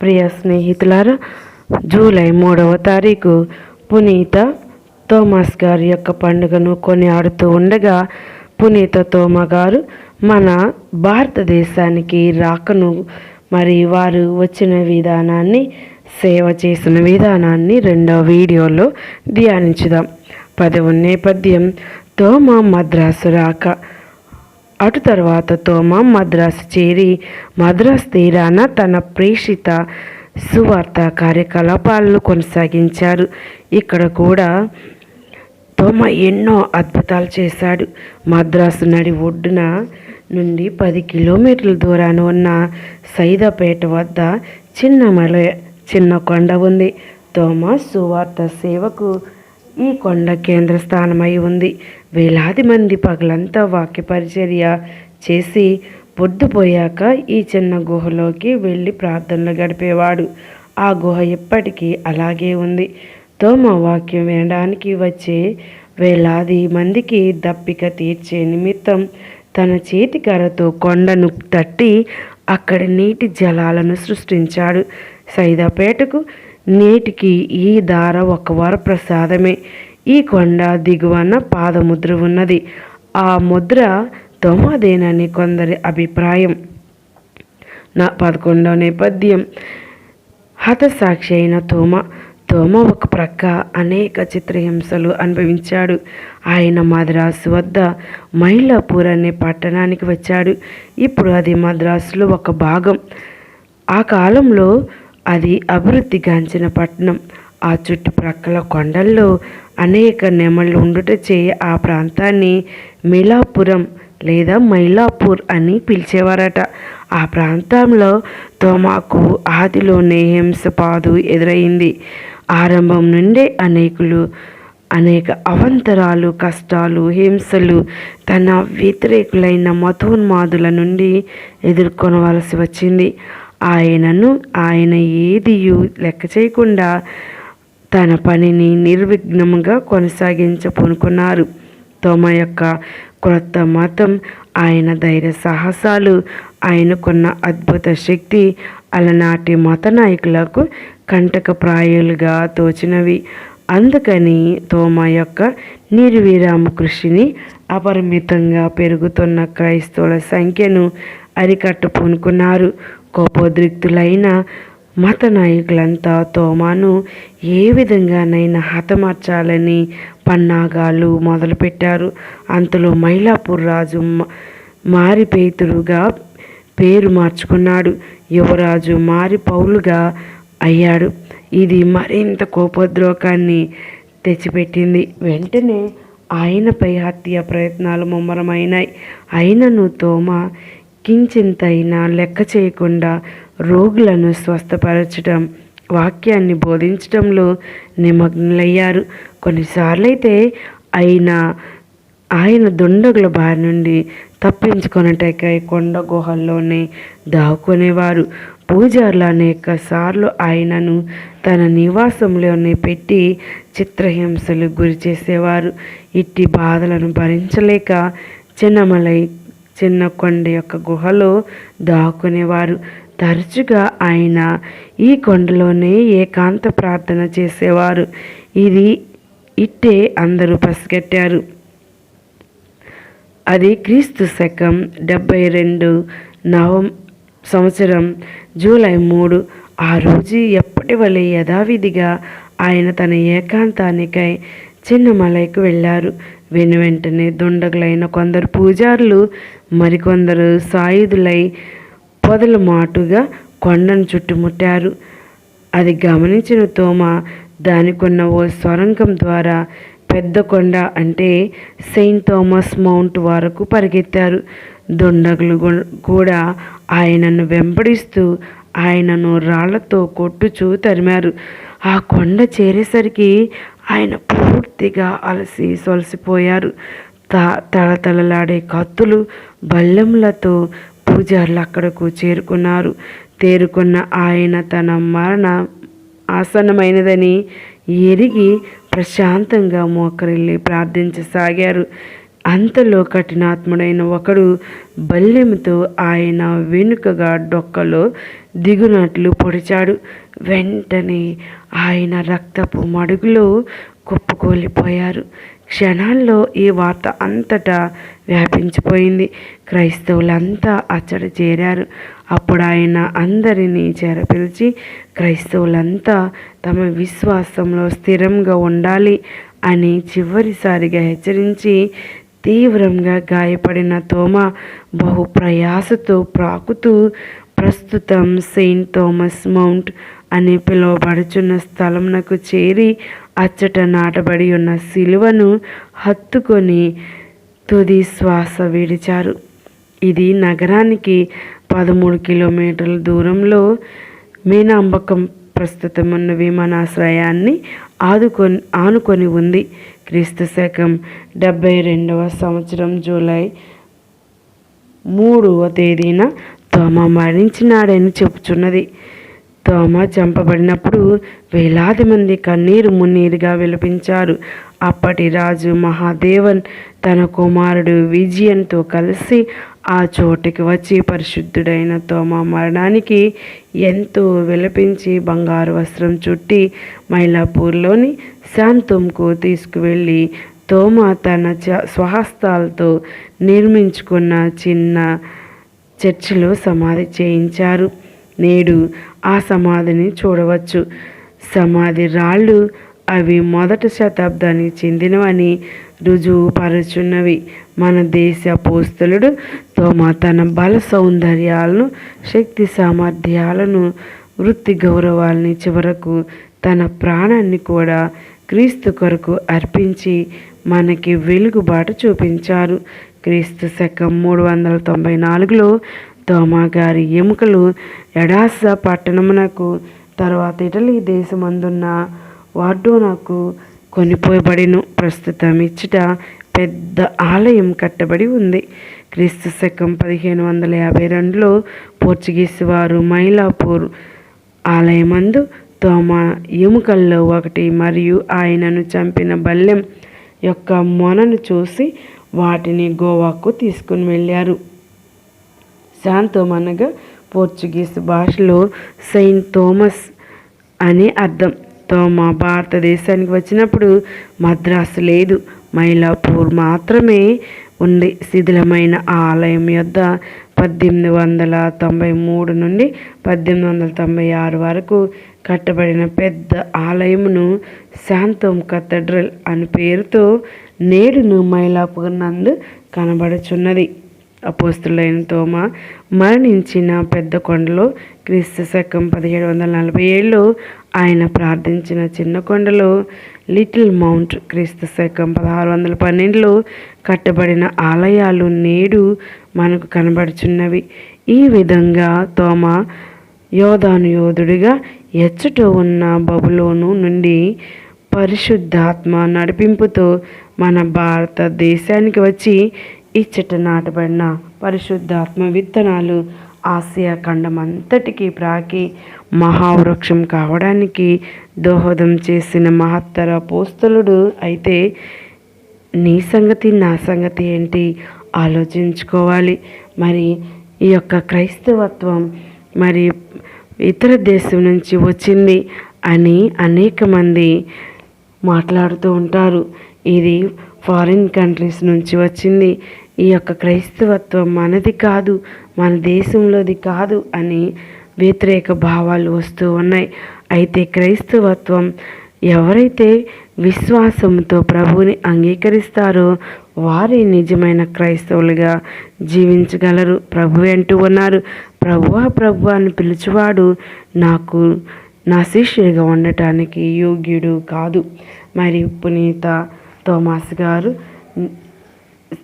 ప్రియ స్నేహితులారా జూలై మూడవ తారీఖు పునీత థోమస్ గారి యొక్క పండుగను కొనియాడుతూ ఉండగా పునీత తోమ గారు మన భారతదేశానికి రాకను మరి వారు వచ్చిన విధానాన్ని సేవ చేసిన విధానాన్ని రెండవ వీడియోలో ధ్యానించుదాం. పదవ నేపథ్యం తోమ మద్రాసు రాక. అటు తర్వాత తోమం మద్రాసు చేరి మద్రాసు తీరాన తన ప్రేషిత సువార్త కార్యకలాపాలను కొనసాగించారు. ఇక్కడ కూడా తోమ ఎన్నో అద్భుతాలు చేశాడు. మద్రాసు నడి ఒడ్డున నుండి పది కిలోమీటర్ల దూరాన ఉన్న సైదాపేట వద్ద చిన్న మల చిన్న కొండ ఉంది. తోమ సువార్త సేవకు ఈ కొండ కేంద్ర స్థానమై ఉంది. వేలాది మంది పగలంతా వాక్య పరిచర్య చేసి పొద్దుపోయాక ఈ చిన్న గుహలోకి వెళ్ళి ప్రార్థనలు గడిపేవాడు. ఆ గుహ ఇప్పటికీ అలాగే ఉంది. తోమ వాక్యం వినడానికి వచ్చే వేలాది మందికి దప్పిక తీర్చే నిమిత్తం తన చేతికరతో కొండను తట్టి అక్కడి నీటి జలాలను సృష్టించాడు. సైదాపేటకు నేటికి ఈ దార ఒక వరప్రసాదమే ఈ కొండ దిగువన పాదముద్ర ఉన్నది. ఆ ముద్ర తోమదేనని కొందరి అభిప్రాయం. నా పదకొండవ నేపథ్యం. హతసాక్షి అయిన తోమ. తోమ ఒక ప్రక్క అనేక చిత్రహింసలు అనుభవించాడు. ఆయన మద్రాసు వద్ద మైలాపూర్ అనే పట్టణానికి వచ్చాడు. ఇప్పుడు అది మద్రాసులో ఒక భాగం. ఆ కాలంలో అది అభివృద్ధిగాంచిన పట్టణం. ఆ చుట్టుప్రక్కల కొండల్లో అనేక నెమళ్ళు ఉండుటచే ఆ ప్రాంతాన్ని మిలాపురం లేదా మైలాపూర్ అని పిలిచేవారట. ఆ ప్రాంతంలో తోమాకు ఆదిలోనే హింసపాదు ఎదురైంది. ఆరంభం నుండే అనేకులు అనేక అవంతరాలు కష్టాలు హింసలు తన వ్యతిరేకులైన మతోన్మాదుల నుండి ఎదుర్కొనవలసి వచ్చింది. ఆయనను ఆయన ఏదియు లెక్క చేయకుండా తన పనిని నిర్విఘ్నంగా కొనసాగించపూనుకున్నారు. తోమ యొక్క క్రొత్త మతం ఆయన ధైర్య సాహసాలు ఆయనకున్న అద్భుత శక్తి అలనాటి మత నాయకులకు కంటకప్రాయాలుగా తోచినవి. అందుకని తోమ యొక్క నిర్విరామ కృషిని అపరిమితంగా పెరుగుతున్న క్రైస్తవుల సంఖ్యను అరికట్టుపూనుకున్నారు. కోపోద్రిక్తులైన మత నాయకులంతా తోమాను ఏ విధంగానైనా హతమార్చాలని పన్నాగాలు మొదలుపెట్టారు. అంతలో మైలాపూర్ రాజు మారిపేతురుగా పేరు మార్చుకున్నాడు. యువరాజు మారి పౌలుగా అయ్యాడు. ఇది మరింత కోపోద్రోకాన్ని తెచ్చిపెట్టింది. వెంటనే ఆయనపై హత్య ప్రయత్నాలు ముమ్మరమైనాయి. అయినను తోమ కించింతైనా లెక్క చేయకుండా రోగులను స్వస్థపరచడం వాక్యాన్ని బోధించడంలో నిమగ్నులయ్యారు. కొన్నిసార్లు అయితే ఆయన ఆయన దుండగుల బారి నుండి తప్పించుకొనటకై కొండ గుహల్లోనే దాక్కునేవారు. పూజారులు అనేక సార్లు ఆయనను తన నివాసంలోనే పెట్టి చిత్రహింసలు గురి చేసేవారు ఇట్టి బాధలను భరించలేక చిన్నమలై చిన్న కొండ యొక్క గుహలో దాక్కునేవారు. తరచుగా ఆయన ఈ కొండలోనే ఏకాంత ప్రార్థన చేసేవారు. ఇది ఇట్టే అందరూ పసిగట్టారు. అది క్రీస్తు శకం డెబ్బై రెండు నవం సంవత్సరం జూలై మూడు. ఆ రోజు ఎప్పటి వలె యథావిధిగా ఆయన తన ఏకాంతానికై చిన్నమలైకి వెళ్ళారు. వెను వెంటనే దుండగులైన కొందరు పూజారులు మరికొందరు సాయుధులై పొదల మాటుగా కొండను చుట్టుముట్టారు. అది గమనించిన తోమ దానికున్న ఓ సొరంగం ద్వారా పెద్ద కొండ అంటే సెయింట్ థామస్ మౌంట్ వరకు పరిగెత్తారు. దుండగులు కూడా ఆయనను వెంబడిస్తూ ఆయనను రాళ్ళతో కొట్టుచూ తరిమారు. ఆ కొండ చేరేసరికి ఆయన పూర్తిగా అలసి సొలసిపోయారు. త తళతళలాడే కత్తులు బల్లెంలతో పూజారులు అక్కడకు చేరుకున్నారు. తేరుకున్న ఆయన తన మరణ ఆసన్నమైనదని ఎరిగి ప్రశాంతంగా మోకరిల్లి ప్రార్థించసాగారు. అంతలో కఠినాత్ముడైన ఒకడు బల్లెముతో ఆయన వెనుకగా డొక్కలో దిగునట్లు పొడిచాడు. వెంటనే ఆయన రక్తపు మడుగులో కుప్పకూలిపోయారు. క్షణాల్లో ఈ వార్త అంతటా వ్యాపించిపోయింది. క్రైస్తవులంతా అచ్చట చేరారు అప్పుడు ఆయన అందరినీ చేరపిలిచి క్రైస్తవులంతా తమ విశ్వాసంలో స్థిరంగా ఉండాలి అని చివరిసారిగా హెచ్చరించి తీవ్రంగా గాయపడిన తోమ బహు ప్రయాసతో ప్రాకుతూ ప్రస్తుతం సెయింట్ థామస్ మౌంట్ అని పిలువబడుచున్న స్థలంనకు చేరి అచ్చట నాటబడి ఉన్న శిలువను హత్తుకొని తుది శ్వాస విడిచారు. ఇది నగరానికి పదమూడు కిలోమీటర్ల దూరంలో మీనాంబకం ప్రస్తుతం ఉన్న విమానాశ్రయాన్ని ఆదుకొని ఆనుకొని ఉంది. క్రీస్తు శకం డెబ్బై రెండవ సంవత్సరం జూలై మూడవ తేదీన తోమ మరణించినాడని చెప్పుచున్నది. తోమ చంపబడినప్పుడు వేలాది మంది కన్నీరు మున్నీరుగా విలపించారు. అప్పటి రాజు మహాదేవన్ తన కుమారుడు విజయన్తో కలిసి ఆ చోటికి వచ్చి పరిశుద్ధుడైన తోమ మరణానికి ఎంతో విలపించి బంగారు వస్త్రం చుట్టి మైలాపూర్లోని శాంతంకు తీసుకువెళ్ళి తోమ తన చ స్వహస్తాలతో నిర్మించుకున్న చిన్న చర్చిలో సమాధి చేయించారు. నేడు ఆ సమాధిని చూడవచ్చు. సమాధి రాళ్ళు అవి మొదటి శతాబ్దానికి చెందినవని రుజువుపరుచున్నవి. మన దేశ పోస్తులుడు తోమ తన బల సౌందర్యాలను శక్తి సామర్థ్యాలను వృత్తి గౌరవాల్ని చివరకు తన ప్రాణాన్ని కూడా క్రీస్తు కొరకు అర్పించి మనకి వెలుగుబాటు చూపించారు. క్రీస్తు శకం మూడు వందల తొంభై నాలుగులో తోమా గారి ఎముకలు ఎడాస పట్టణమునకు తర్వాత ఇటలీ దేశమందున్న వార్డోనాకు కొనిపోయబడిను. ప్రస్తుతం ఇచ్చట పెద్ద ఆలయం కట్టబడి ఉంది. క్రీస్తు శకం పదిహేను వందల యాభై రెండులో పోర్చుగీస్ వారు మైలాపూర్ ఆలయమందు తోమ ఎముకల్లో ఒకటి మరియు ఆయనను చంపిన బల్లెం యొక్క మొనను చూసి వాటిని గోవాకు తీసుకుని వెళ్ళారు. శాంతోమ్ అనగా పోర్చుగీస్ భాషలో సెయింట్ థోమస్ అని అర్థం. తోమ భారతదేశానికి వచ్చినప్పుడు మద్రాసు లేదు. మైలాపూర్ మాత్రమే ఉంది. శిథిలమైన ఆలయం యొద్ద పద్దెనిమిది వందల తొంభై మూడు నుండి పద్దెనిమిది వందల తొంభై ఆరు వరకు కట్టబడిన పెద్ద ఆలయమును శాంతం కథడ్రల్ అని పేరుతో నేడును మైలాపూర్ నందు కనబడుచున్నది. అపోస్తులైన తోమ మరణించిన పెద్ద కొండలో క్రీస్తు శకం పదిహేడు వందల నలభై ఏడులో ఆయన ప్రార్థించిన చిన్న కొండలో లిటిల్ మౌంట్ క్రీస్తు శకం పదహారు వందల పన్నెండులో కట్టబడిన ఆలయాలు నేడు మనకు కనబడుచున్నవి. ఈ విధంగా తోమ యోధాను యోధుడిగా ఎచ్చట ఉన్న బబులోను నుండి పరిశుద్ధాత్మ నడిపింపుతో మన భారతదేశానికి వచ్చి ఇచ్చట నాటబడిన పరిశుద్ధాత్మ విత్తనాలు ఆసియా ఖండం అంతటికీ ప్రాకి మహావృక్షం కావడానికి దోహదం చేసిన మహత్తర పోస్తలుడు అయితే నీ సంగతి నా సంగతి ఏంటి? ఆలోచించుకోవాలి. మరి ఈ యొక్క క్రైస్తవత్వం మరి ఇతర దేశం నుంచి వచ్చింది అని అనేక మంది మాట్లాడుతూ ఉంటారు. ఇది ఫారిన్ కంట్రీస్ నుంచి వచ్చింది. ఈ యొక్క క్రైస్తవత్వం మనది కాదు మన దేశంలోది కాదు అని వ్యతిరేక భావాలు వస్తూ ఉన్నాయి. అయితే క్రైస్తవత్వం ఎవరైతే విశ్వాసంతో ప్రభువుని అంగీకరిస్తారో వారే నిజమైన క్రైస్తవులుగా జీవించగలరు. ప్రభు అంటూ ఉన్నారు ప్రభువా ప్రభు అని పిలుచువాడు నాకు నా శిష్యుడిగా ఉండటానికి యోగ్యుడు కాదు. మరి పునీత థోమాస్ గారు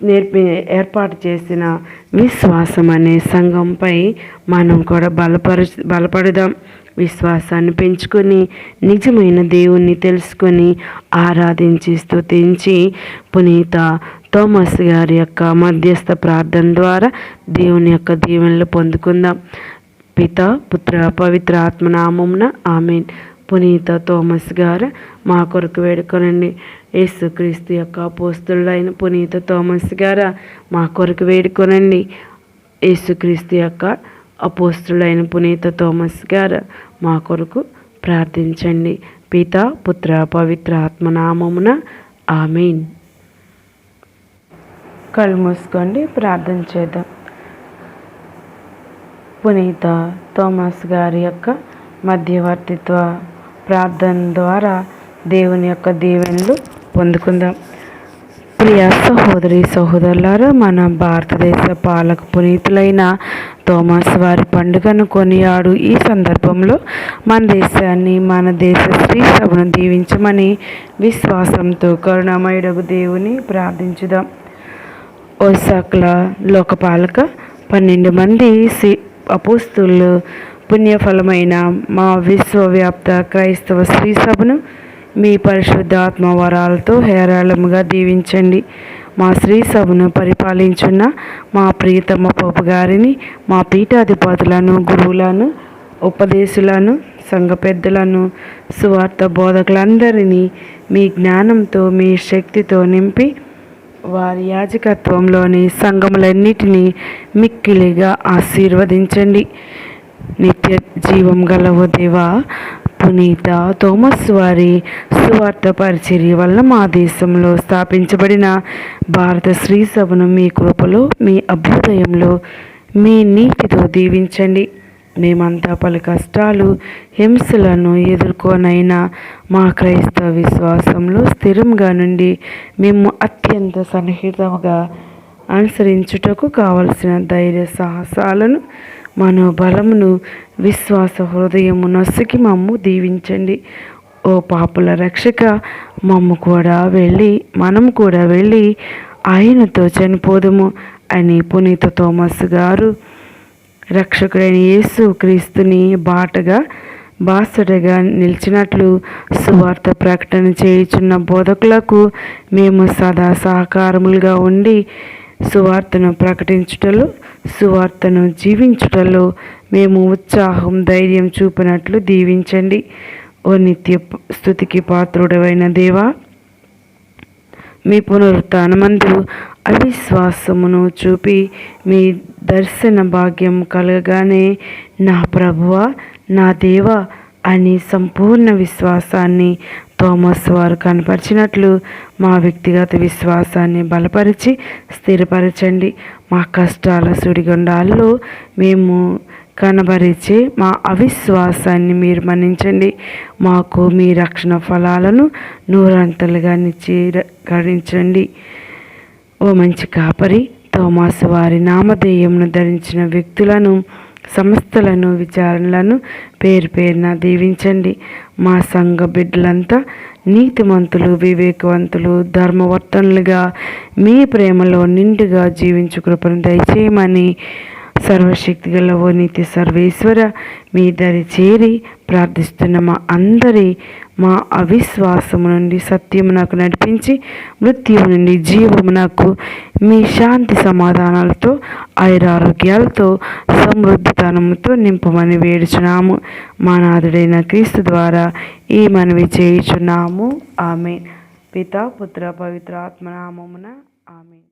నేర్పి ఏర్పాటు చేసిన విశ్వాసం అనే సంఘంపై మనం కూడా బలపరు బలపడదాం. విశ్వాసాన్ని పెంచుకొని నిజమైన దేవుణ్ణి తెలుసుకొని ఆరాధించి స్థుతించి పునీత థోమస్ గారి యొక్క మధ్యస్థ ప్రార్థన ద్వారా దేవుని యొక్క దీవెనలు పొందుకుందాం. పిత పుత్ర పవిత్ర ఆత్మనామంన ఆమెన్. పునీత థోమస్ గారు మా కొరకు వేడుకొనండి. యేసుక్రీస్తు యొక్క పోస్తుడైన పునీత థోమస్ గారు మా కొరకు వేడుకొనండి. యేసుక్రీస్తు యొక్క అపోస్తులైన పునీత థోమస్ గారు మా కొరకు ప్రార్థించండి. పిత పుత్ర పవిత్ర ఆత్మనామమున ఆమెన్. కళ్ళు మూసుకోండి ప్రార్థన చేద్దాం. పునీత థోమస్ గారి యొక్క మధ్యవర్తిత్వ ప్రార్థన ద్వారా దేవుని యొక్క దీవెనలు పొందుకుందాం. ప్రియ సహోదరి సహోదరులారా మన భారతదేశ పాలక పునీతులైన థోమస్ వారి పండుగను కొనియాడు ఈ సందర్భంలో మన దేశాన్ని మన దేశ శ్రీ సభను దీవించమని విశ్వాసంతో కరుణామయుడకు దేవుని ప్రార్థించుదాం. ఓసాకుల లోకపాలక పన్నెండు మంది సి అపోస్తులు పుణ్యఫలమైన మా విశ్వవ్యాప్త క్రైస్తవ శ్రీ సభను మీ పరిశుద్ధాత్మ వరాలతో హేరాళముగా దీవించండి. మా శ్రీ సభను పరిపాలించున్న మా ప్రియతమ పోపు గారిని మా పీఠాధిపతులను గురువులను ఉపదేశులను సంఘ పెద్దలను సువార్త బోధకులందరినీ మీ జ్ఞానంతో మీ శక్తితో నింపి వారి యాజకత్వంలోని సంఘములన్నిటినీ మిక్కిలిగా ఆశీర్వదించండి. నిత్య జీవం గలవు దేవా. పునీత థోమస్ వారి సువార్త పరిచర్య వల్ల మా దేశంలో స్థాపించబడిన భారత శ్రీ సభను మీ కృపలో మీ అభ్యుదయంలో మీ నీతితో దీవించండి. మేమంతా పలు కష్టాలు హింసలను ఎదుర్కొనైనా మా క్రైస్తవ విశ్వాసంలో స్థిరంగా నుండి మేము అత్యంత సన్నిహితంగా అనుసరించుటకు కావలసిన ధైర్య సాహసాలను మనోబలమును విశ్వాస హృదయము నొసకి మమ్ము దీవించండి. ఓ పాపుల రక్షక మమ్ము కూడా వెళ్ళి మనం కూడా వెళ్ళి ఆయనతో చనిపోదుము అని పునీత థోమస్ గారు రక్షకుడైన యేసు క్రీస్తుని బాటగా బాసుడగా నిలిచినట్లు సువార్త ప్రకటన చేయుచున్న బోధకులకు మేము సదా సహకారములుగా ఉండి సువార్తను ప్రకటించుటలో సువార్తను జీవించుటలో మేము ఉత్సాహం ధైర్యం చూపినట్లు దీవించండి. ఓ నిత్య స్థుతికి పాత్రుడవైన దేవా మీ పునరుత్నమందు అవిశ్వాసమును చూపి మీ దర్శన భాగ్యం కలగగానే నా ప్రభువ నా దేవ అని సంపూర్ణ విశ్వాసాన్ని థోమస్ వారు కనపరిచినట్లు మా వ్యక్తిగత విశ్వాసాన్ని బలపరిచి స్థిరపరచండి. మా కష్టాల సుడిగుండాల్లో మేము కనబరిచే మా అవిశ్వాసాన్ని మీరు మన్నించండి. మాకు మీ రక్షణ ఫలాలను నూరంతలుగా నిచ్చీకరించండి. ఓ మంచి కాపరి తోమాసు వారి నామధేయమును ధరించిన వ్యక్తులను సంస్థలను విచారణలను పేరు పేరున దీవించండి. మా సంఘ బిడ్డలంతా నీతిమంతులు వివేకవంతులు ధర్మవర్తనులుగా మీ ప్రేమలో నిండుగా జీవించు కృపను దయచేయమని సర్వశక్తి గల ఓ నీతి సర్వేశ్వర మీ దరి చేరి ప్రార్థిస్తున్న మా అందరి మా అవిశ్వాసము నుండి సత్యము నాకు నడిపించి మృత్యువు నుండి జీవము నాకు మీ శాంతి సమాధానాలతో ఐరారోగ్యాలతో సమృద్ధితనముతో నింపమని వేడుచున్నాము. మా నాథుడైన క్రీస్తు ద్వారా ఈ మనవి చేయుచున్నాము. ఆమె పిత పుత్ర పవిత్ర ఆత్మనామమున ఆమె